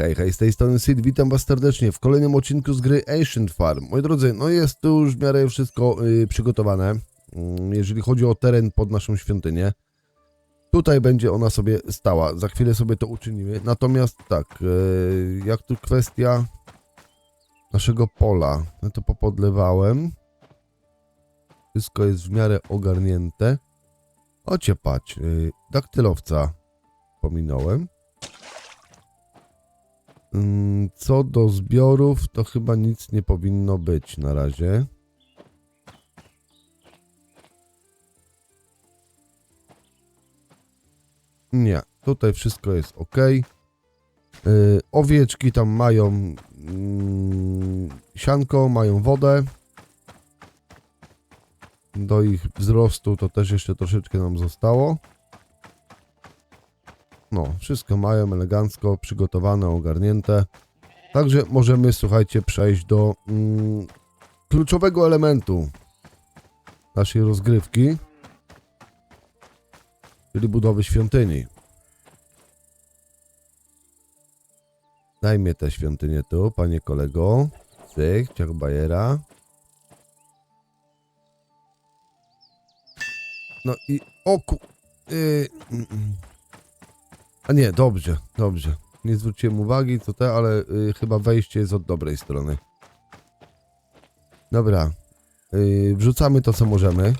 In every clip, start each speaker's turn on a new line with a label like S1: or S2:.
S1: Hej, hej, z tej strony Sid, witam was serdecznie w kolejnym odcinku z gry Ancient Farm. Moi drodzy, no jest tu już w miarę wszystko y, przygotowane, mm, jeżeli chodzi o teren pod naszą świątynię. Tutaj będzie ona sobie stała, za chwilę sobie to uczynimy. Natomiast tak, y, jak tu kwestia naszego pola, no to popodlewałem. Wszystko jest w miarę ogarnięte. Ocie patrz, y, daktylowca pominąłem. Mm, Co do zbiorów, to chyba nic nie powinno być na razie. Nie, tutaj wszystko jest ok. Yy, owieczki tam mają mm, sianko, mają wodę. Do ich wzrostu to też jeszcze troszeczkę nam zostało. No, wszystko mają elegancko, przygotowane, ogarnięte. Także możemy, słuchajcie, przejść do mm, kluczowego elementu naszej rozgrywki, czyli budowy świątyni. Dajmy tę świątynię tu, panie kolego. Cyk, ciach bajera. No i oku... Yy, mm, mm. A nie, dobrze, dobrze. Nie zwróciłem uwagi, co te, ale y, chyba wejście jest od dobrej strony. Dobra. Y, wrzucamy to, co możemy.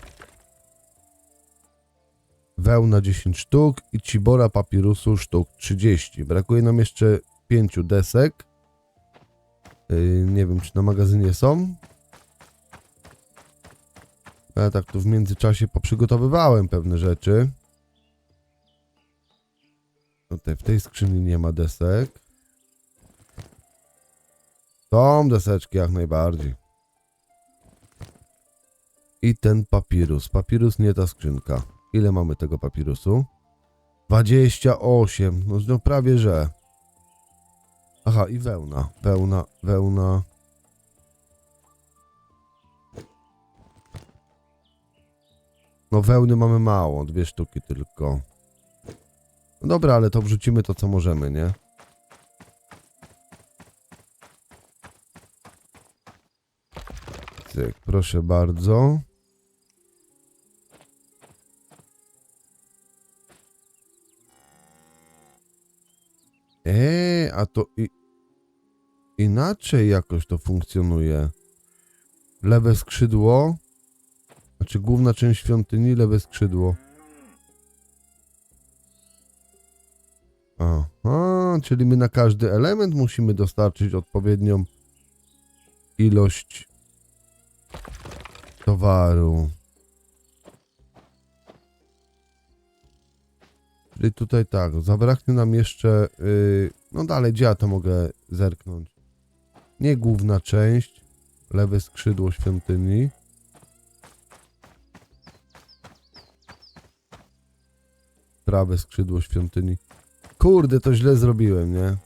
S1: Wełna 10 sztuk i cibora papirusu sztuk 30. Brakuje nam jeszcze 5 desek. Y, nie wiem, czy na magazynie są. Ja tak tu w międzyczasie poprzygotowywałem pewne rzeczy. Tutaj w tej skrzyni nie ma desek. Są deseczki jak najbardziej. I ten papirus. Papirus nie ta skrzynka. Ile mamy tego papirusu? 28. No, no prawie że. Aha, i wełna. Wełna, wełna. No wełny mamy mało, dwie sztuki tylko. Dobra, ale to wrzucimy to, co możemy, nie? Cyk, proszę bardzo. Eee, a to i... inaczej jakoś to funkcjonuje. Lewe skrzydło. Znaczy główna część świątyni, lewe skrzydło. Aha, czyli my na każdy element musimy dostarczyć odpowiednią ilość towaru. Czyli tutaj tak, zabraknie nam jeszcze, yy, no dalej, gdzie ja to mogę zerknąć? Nie główna część, lewe skrzydło świątyni. Prawe skrzydło świątyni. Kurde, to źle zrobiłem, nie?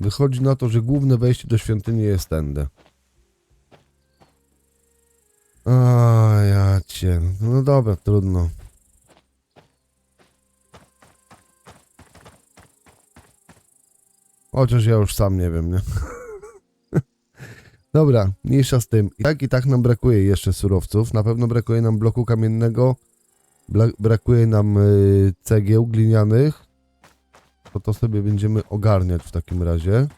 S1: Wychodzi na to, że główne wejście do świątyni jest tędy. A ja cię. No dobra, trudno. Chociaż ja już sam nie wiem, nie? Dobra, mniejsza z tym. I tak i tak nam brakuje jeszcze surowców. Na pewno brakuje nam bloku kamiennego. Brakuje nam y, cegieł glinianych. To to sobie będziemy ogarniać w takim razie.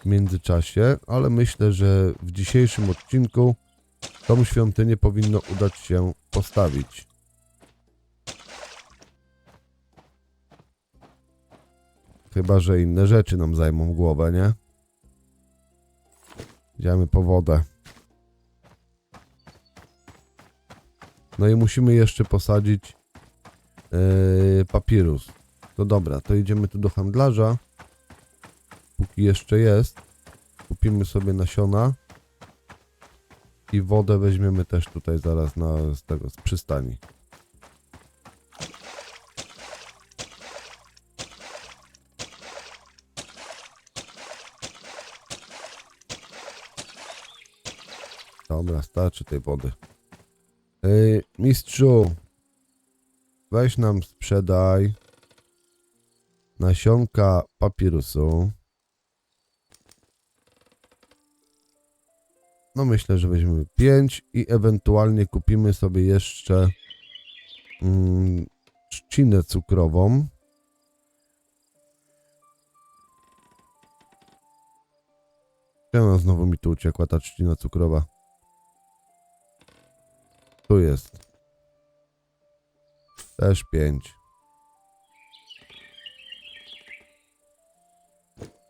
S1: W międzyczasie. Ale myślę, że w dzisiejszym odcinku tą świątynię powinno udać się postawić. Chyba, że inne rzeczy nam zajmą głowę, nie? Idziemy po wodę. No i musimy jeszcze posadzić yy, papirus. To dobra, to idziemy tu do handlarza. Póki jeszcze jest. Kupimy sobie nasiona. I wodę weźmiemy też tutaj zaraz na, z tego, z przystani. Dobra, starczy tej wody. Mistrzu, weź nam sprzedaj nasionka papirusu. No myślę, że weźmiemy 5 i ewentualnie kupimy sobie jeszcze mm, trzcinę cukrową. Czemu znowu mi tu uciekła ta trzcina cukrowa? Tu jest. Też 5.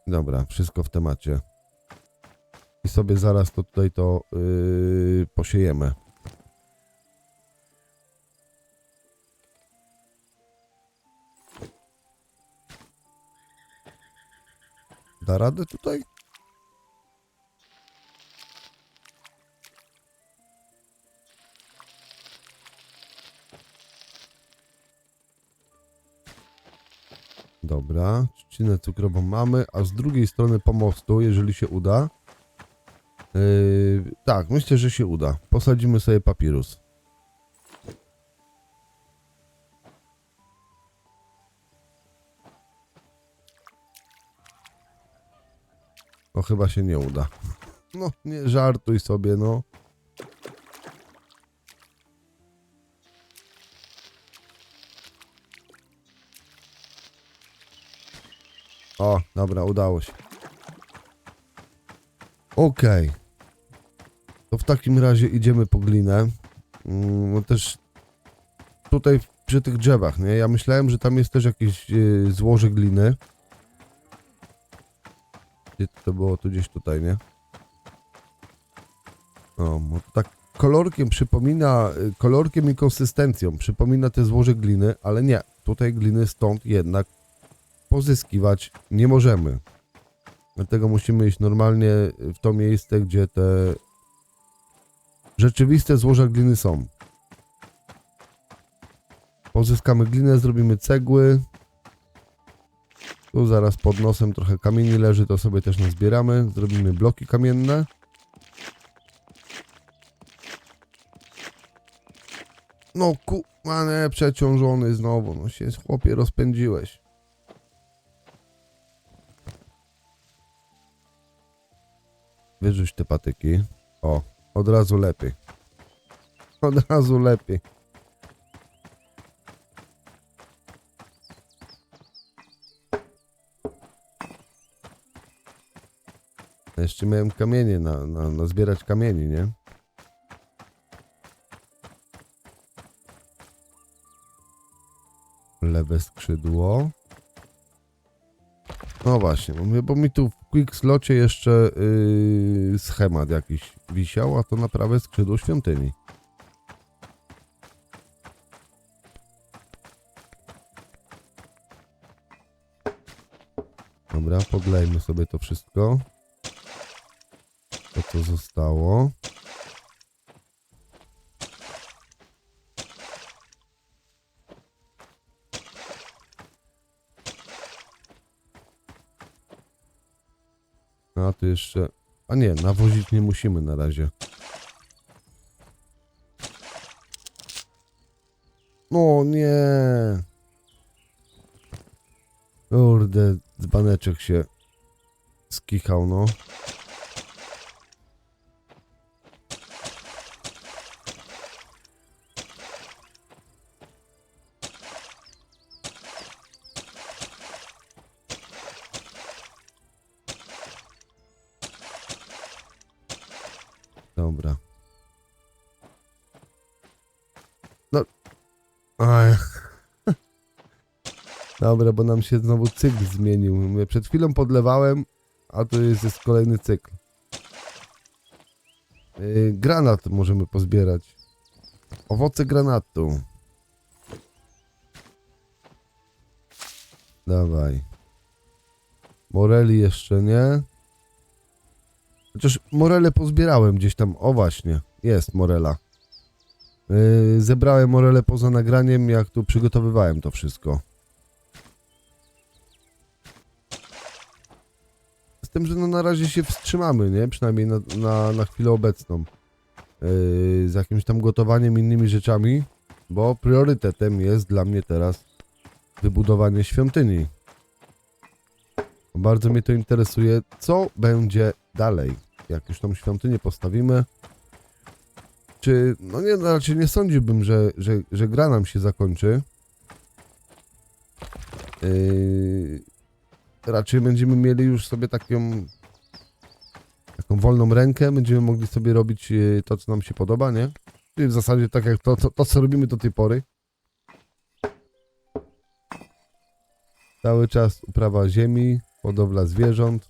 S1: Dobra, wszystko w temacie. I sobie zaraz to tutaj to yy, posiejemy. Da radę tutaj? Dobra, trzcinę cukrową mamy, a z drugiej strony pomostu, jeżeli się uda, Yy, tak, myślę, że się uda. Posadzimy sobie papirus. O, chyba się nie uda. No, nie żartuj sobie, no. O, dobra, udało się. Okej. To w takim razie idziemy po glinę. No też tutaj przy tych drzewach, nie? Ja myślałem, że tam jest też jakieś yy, złoże gliny. Gdzie to było? Tu gdzieś tutaj, nie? O, tak kolorkiem przypomina, y, kolorkiem i konsystencją przypomina te złoże gliny, ale nie. Tutaj gliny stąd jednak pozyskiwać nie możemy. Dlatego musimy iść normalnie w to miejsce, gdzie te rzeczywiste złoża gliny są. Pozyskamy glinę, zrobimy cegły. Tu zaraz pod nosem trochę kamieni leży, to sobie też nazbieramy. Zrobimy bloki kamienne. No ku... A nie, przeciążony znowu. No się chłopie rozpędziłeś. Wyrzuć te patyki. O, od razu lepiej. Od razu lepiej. Jeszcze miałem kamienie na, na, na zbierać kamieni, nie? Lewe skrzydło. No właśnie, bo mi, tu w Quick Slocie jeszcze yy, schemat jakiś wisiał, a to na prawe skrzydło świątyni. Dobra, podlejmy sobie to wszystko. To co zostało. A tu jeszcze. A nie, nawozić nie musimy na razie. O nie. Kurde, dzbaneczek się skichał, no. Dobra. No. Aj. Dobra, bo nam się znowu cykl zmienił. Mówię, Przed chwilą podlewałem, a tu jest, jest kolejny cykl. Yy, granat możemy pozbierać. Owoce granatu. Dawaj. Moreli jeszcze nie. Chociaż morele pozbierałem gdzieś tam. O właśnie, jest morela. Yy, zebrałem morele poza nagraniem, jak tu przygotowywałem to wszystko. Z tym, że no na razie się wstrzymamy, nie? Przynajmniej na, na, na chwilę obecną. Yy, z jakimś tam gotowaniem, innymi rzeczami, bo priorytetem jest dla mnie teraz wybudowanie świątyni. Bardzo mnie to interesuje, co będzie dalej, jak już tą świątynię postawimy. Czy, no nie, no raczej nie sądziłbym, że, że, że gra nam się zakończy. Yy, raczej będziemy mieli już sobie taką taką wolną rękę, będziemy mogli sobie robić yy, to, co nam się podoba, nie? Czyli w zasadzie tak jak to, to, to co robimy do tej pory. Cały czas uprawa ziemi, hodowla zwierząt.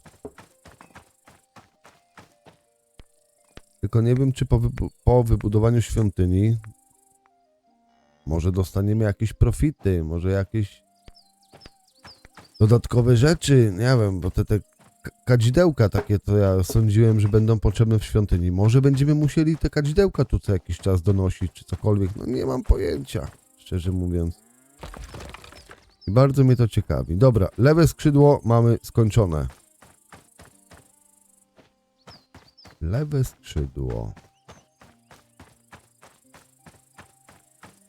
S1: Tylko nie wiem, czy po, po wybudowaniu świątyni może dostaniemy jakieś profity, może jakieś dodatkowe rzeczy, nie wiem, bo te, te kadzidełka takie, to ja sądziłem, że będą potrzebne w świątyni. Może będziemy musieli te kadzidełka tu co jakiś czas donosić, czy cokolwiek. No nie mam pojęcia, szczerze mówiąc. I bardzo mnie to ciekawi. Dobra, lewe skrzydło mamy skończone. Lewe skrzydło.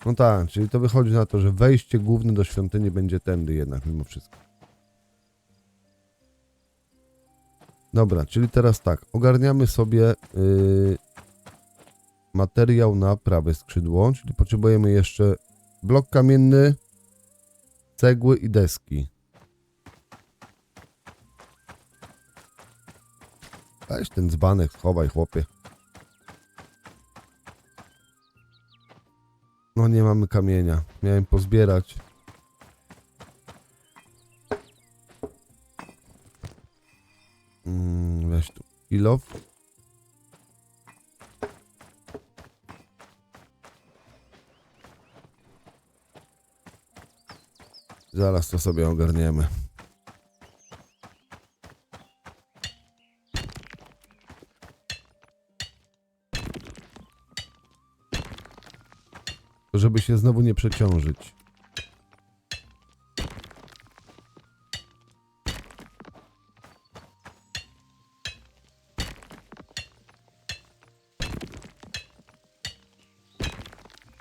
S1: No tak, czyli to wychodzi na to, że wejście główne do świątyni będzie tędy jednak mimo wszystko. Dobra, czyli teraz tak, ogarniamy sobie yy, materiał na prawe skrzydło, czyli potrzebujemy jeszcze blok kamienny, cegły i deski. Weź ten dzbanek, schowaj chłopie. No nie mamy kamienia. Miałem pozbierać. Mm, weź tu kilof. Zaraz to sobie ogarniemy. Żeby się znowu nie przeciążyć.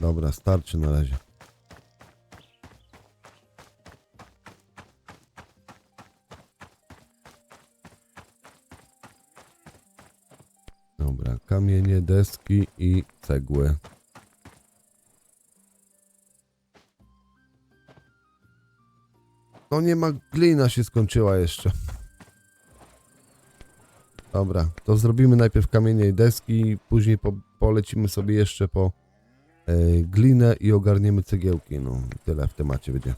S1: Dobra, starczy na razie. Dobra, kamienie, deski i cegły. No nie ma, glina się skończyła jeszcze. Dobra, to zrobimy najpierw kamienie i deski, później po, polecimy sobie jeszcze po e, glinę i ogarniemy cegiełki. No, tyle w temacie będzie.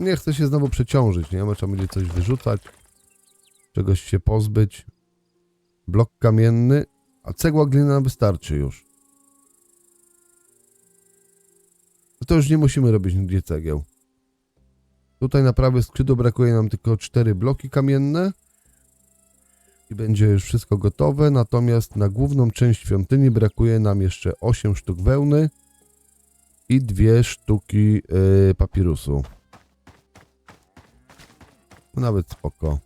S1: Nie chcę się znowu przeciążyć, nie? Trzeba będzie coś wyrzucać, czegoś się pozbyć. Blok kamienny, a cegła glina wystarczy już. To już nie musimy robić nigdzie cegieł. Tutaj na prawe skrzydło brakuje nam tylko cztery bloki kamienne i będzie już wszystko gotowe, natomiast na główną część świątyni brakuje nam jeszcze 8 sztuk wełny i dwie sztuki yy, papirusu. No Nawet spoko.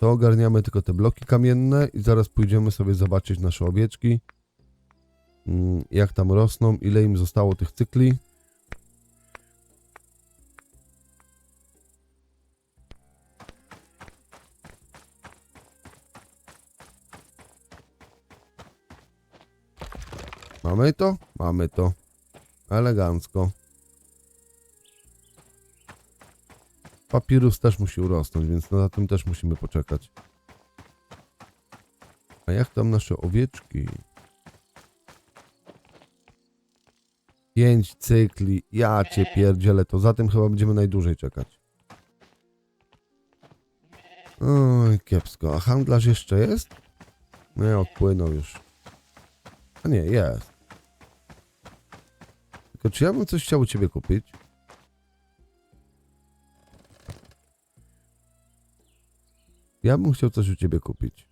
S1: To ogarniamy tylko te bloki kamienne i zaraz pójdziemy sobie zobaczyć nasze owieczki jak tam rosną, ile im zostało tych cykli. Mamy to? Mamy to. Elegancko. Papirus też musi urosnąć, więc na tym też musimy poczekać. A jak tam nasze owieczki? Pięć cykli. Ja cię pierdzielę, to za tym chyba będziemy najdłużej czekać. Oj, kiepsko. A handlarz jeszcze jest? Nie, odpłynął już. A nie, jest. Tylko czy ja bym coś chciał u ciebie kupić? Ja bym chciał coś u ciebie kupić.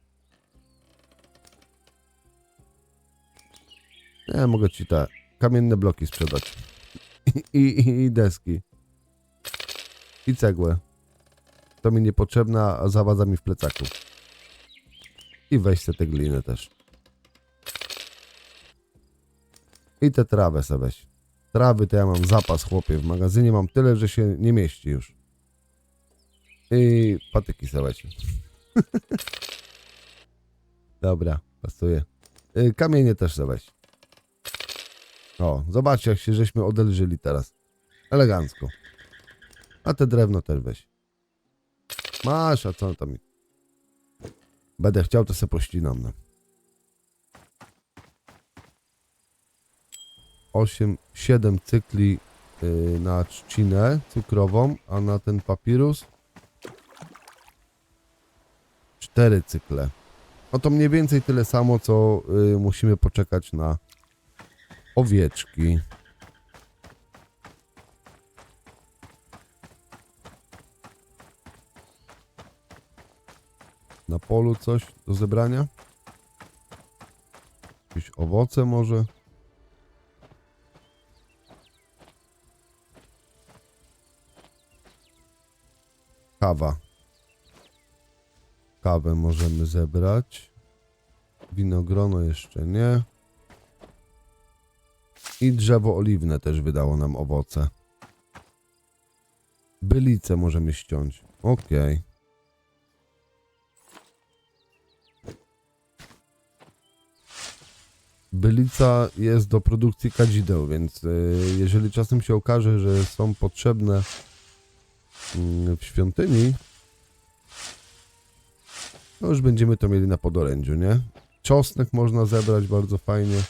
S1: Ja mogę ci te kamienne bloki sprzedać. I, i, i deski. I cegłę. To mi niepotrzebna, a zawadza mi w plecaku. I weź se tę glinę też. I tę trawę se weź. Trawy to ja mam zapas, chłopie. W magazynie mam tyle, że się nie mieści już. I patyki sobie weź. Dobra, pasuje. Y, Kamienie też sobie weź. O, zobaczcie, jak się żeśmy odelżyli teraz. Elegancko. A te drewno też weź. Masz, a co tam? Będę chciał, to se pościnam. No. 8, 7 cykli y, na trzcinę cukrową, a na ten papirus 4 cykle. No to mniej więcej tyle samo, co y, musimy poczekać na owieczki. Na polu coś do zebrania? Jakieś owoce może? Kawa. Kawę możemy zebrać. Winogrono jeszcze nie. I drzewo oliwne też wydało nam owoce. Bylice możemy ściąć. Okej. Bylica jest do produkcji kadzideł, więc y, jeżeli czasem się okaże, że są potrzebne mm, w świątyni, to już będziemy to mieli na podorędziu, nie? Czosnek można zebrać bardzo fajnie.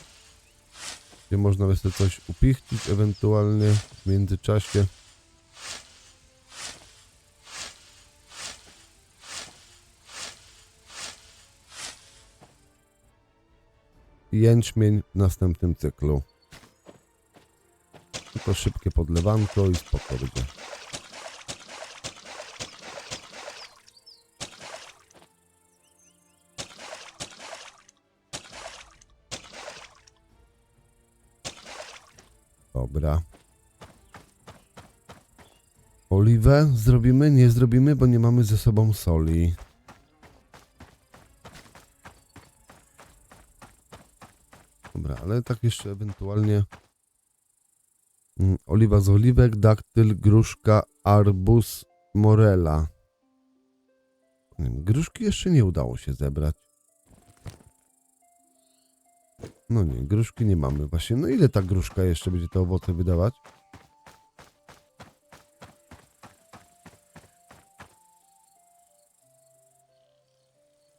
S1: Gdzie można by sobie coś upichcić ewentualnie w międzyczasie. Jęczmień w następnym cyklu. Tylko szybkie podlewanko i spoko będzie. Dobra. Oliwę zrobimy? Nie zrobimy, bo nie mamy ze sobą soli. Dobra, ale tak jeszcze ewentualnie. Mm, Oliwa z oliwek, daktyl, gruszka, arbuz, morela. Gruszki jeszcze nie udało się zebrać. No nie, gruszki nie mamy właśnie. No ile ta gruszka jeszcze będzie te owoce wydawać?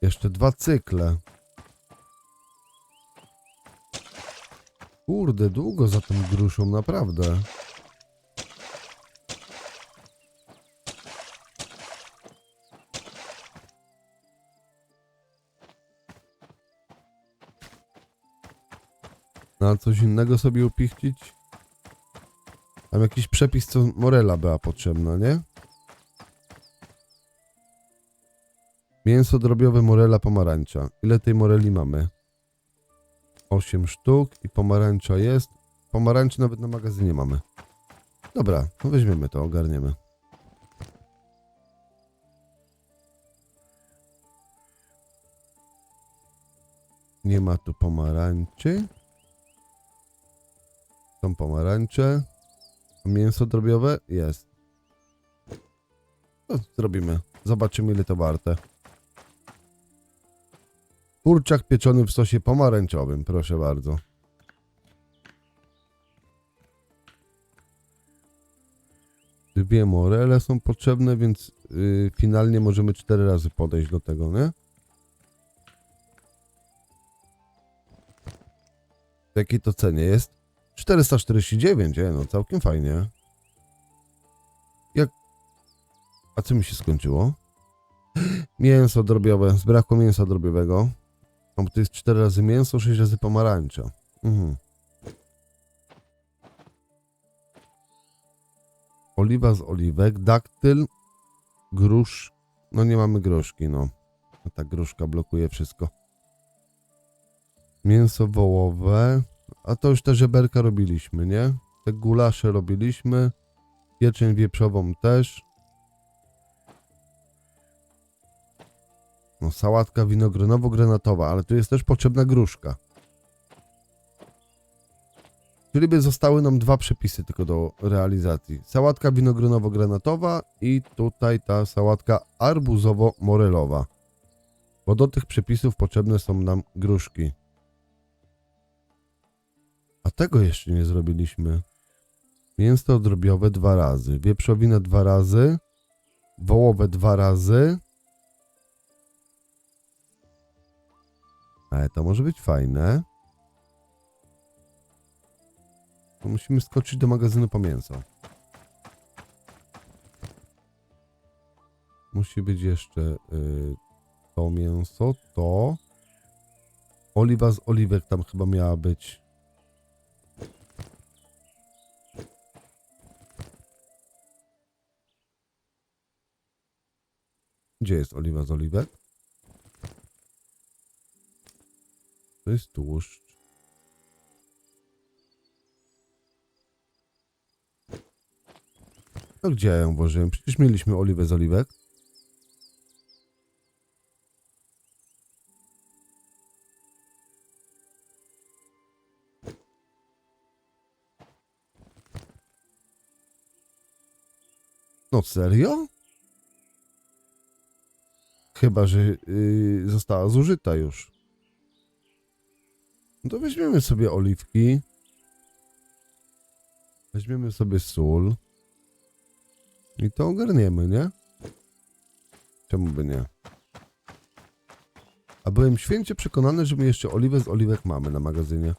S1: Jeszcze dwa cykle. Kurde, długo za tą gruszą, naprawdę. No, a coś innego sobie upichcić? Tam jakiś przepis, co morela była potrzebna, nie? Mięso drobiowe morela pomarańcza. Ile tej moreli mamy? 8 sztuk i pomarańcza jest. Pomarańczy nawet na magazynie mamy. Dobra, no weźmiemy to, ogarniemy. Nie ma tu pomarańczy. Są pomarańcze. Mięso drobiowe? Jest. No, zrobimy. Zobaczymy ile to warte. Kurczak pieczony w sosie pomarańczowym, proszę bardzo. Dwie morele są potrzebne, więc yy, finalnie możemy cztery razy podejść do tego, nie? W jakiej to cenie jest? 449, e, no całkiem fajnie. Jak... A co mi się skończyło? Mięso drobiowe, zbrakło mięsa drobiowego. No bo to jest 4 razy mięso, 6 razy pomarańcza. Mhm. Oliwa z oliwek, daktyl, grusz. No nie mamy groszki, no ta gruszka blokuje wszystko. Mięso wołowe. A to już te żeberka robiliśmy, nie? Te gulasze robiliśmy. Pieczeń wieprzową też. No, sałatka winogronowo-granatowa, ale tu jest też potrzebna gruszka. Czyli by zostały nam dwa przepisy tylko do realizacji. Sałatka winogronowo-granatowa i tutaj ta sałatka arbuzowo-morelowa. Bo do tych przepisów potrzebne są nam gruszki. Tego jeszcze nie zrobiliśmy. Mięso drobiowe dwa razy, wieprzowina dwa razy, wołowe dwa razy. Ale to może być fajne. To musimy skoczyć do magazynu po mięso. Musi być jeszcze y, to mięso, to. Oliwa z oliwek tam chyba miała być. Gdzie jest oliwa z oliwek? To jest tłuszcz. To gdzie ja ją włożyłem? Przecież mieliśmy oliwę z oliwek. No serio? Chyba, że yy, została zużyta już. No to weźmiemy sobie oliwki. Weźmiemy sobie sól. I to ogarniemy, nie? Czemu by nie? A byłem święcie przekonany, że my jeszcze oliwę z oliwek mamy na magazynie.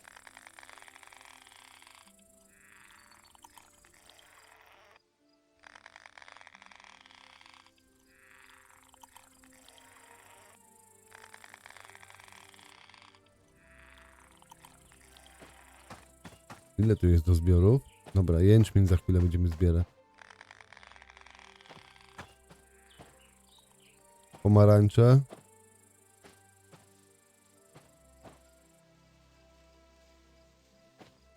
S1: Ile tu jest do zbioru? Dobra, jęczmień za chwilę będziemy zbierać. Pomarańcze.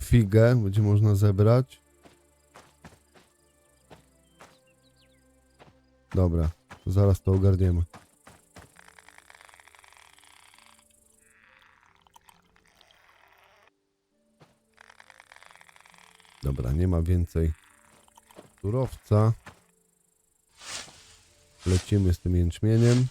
S1: Figę będzie można zebrać. Dobra, zaraz to ogarniemy. Dobra, nie ma więcej surowca. Lecimy z tym jęczmieniem.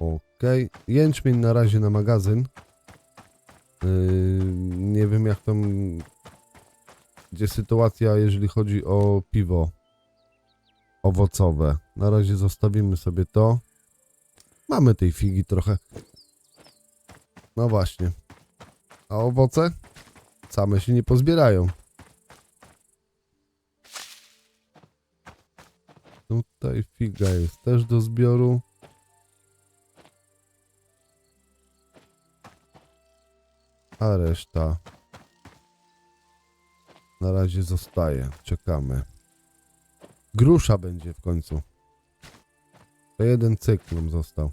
S1: Okej, jęczmień na razie na magazyn. Yy, nie wiem jak tam gdzie sytuacja, jeżeli chodzi o piwo owocowe. Na razie zostawimy sobie to. Mamy tej figi trochę. No właśnie. A owoce? Same się nie pozbierają. Tutaj figa jest też do zbioru. A reszta na razie zostaje. Czekamy. Grusza będzie w końcu. To jeden cykl nam został.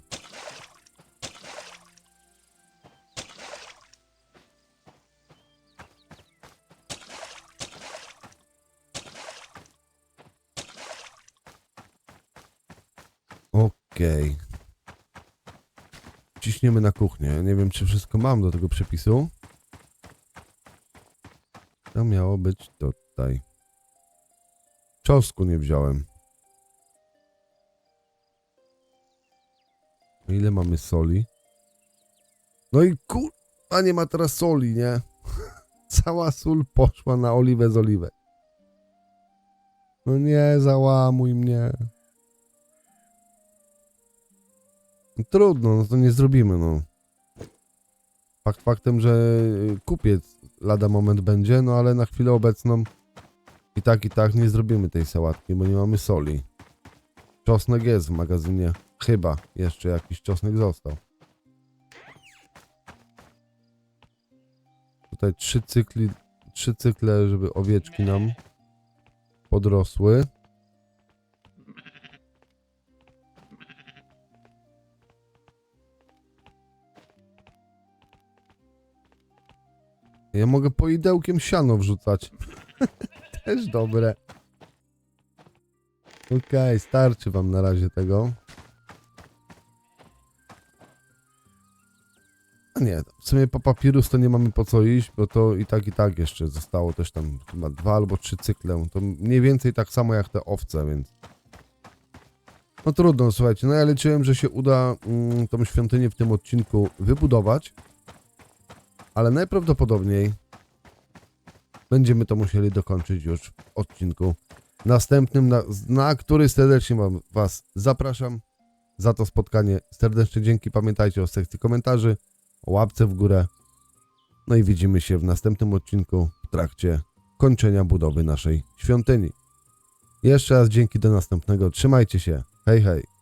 S1: Okej. Ciśniemy na kuchnię. Nie wiem, czy wszystko mam do tego przepisu. To miało być tutaj. Czosnku nie wziąłem. Ile mamy soli? No i kur... A nie ma teraz soli, nie? Cała sól poszła na oliwę z oliwek. No nie, załamuj mnie. No Trudno, no to nie zrobimy, no. Fakt faktem, że y, kupiec lada moment będzie, no ale na chwilę obecną i tak, i tak nie zrobimy tej sałatki, bo nie mamy soli. Czosnek jest w magazynie. Chyba jeszcze jakiś czosnek został. Tutaj trzy cykli, trzy cykle, żeby owieczki nam podrosły. Ja mogę poidełkiem siano wrzucać. Też dobre. Okej, starczy wam na razie tego. A nie, w sumie po papirus to nie mamy po co iść, bo to i tak, i tak jeszcze zostało też tam chyba dwa albo trzy cykle. To mniej więcej tak samo jak te owce, więc... No trudno, słuchajcie, no ja liczyłem, że się uda mm, tą świątynię w tym odcinku wybudować, ale najprawdopodobniej będziemy to musieli dokończyć już w odcinku następnym, na, na który serdecznie wam, Was zapraszam. Za to spotkanie serdeczne dzięki. Pamiętajcie o sekcji komentarzy, o łapce w górę. No i widzimy się w następnym odcinku w trakcie kończenia budowy naszej świątyni. Jeszcze raz dzięki do następnego. Trzymajcie się. Hej, hej.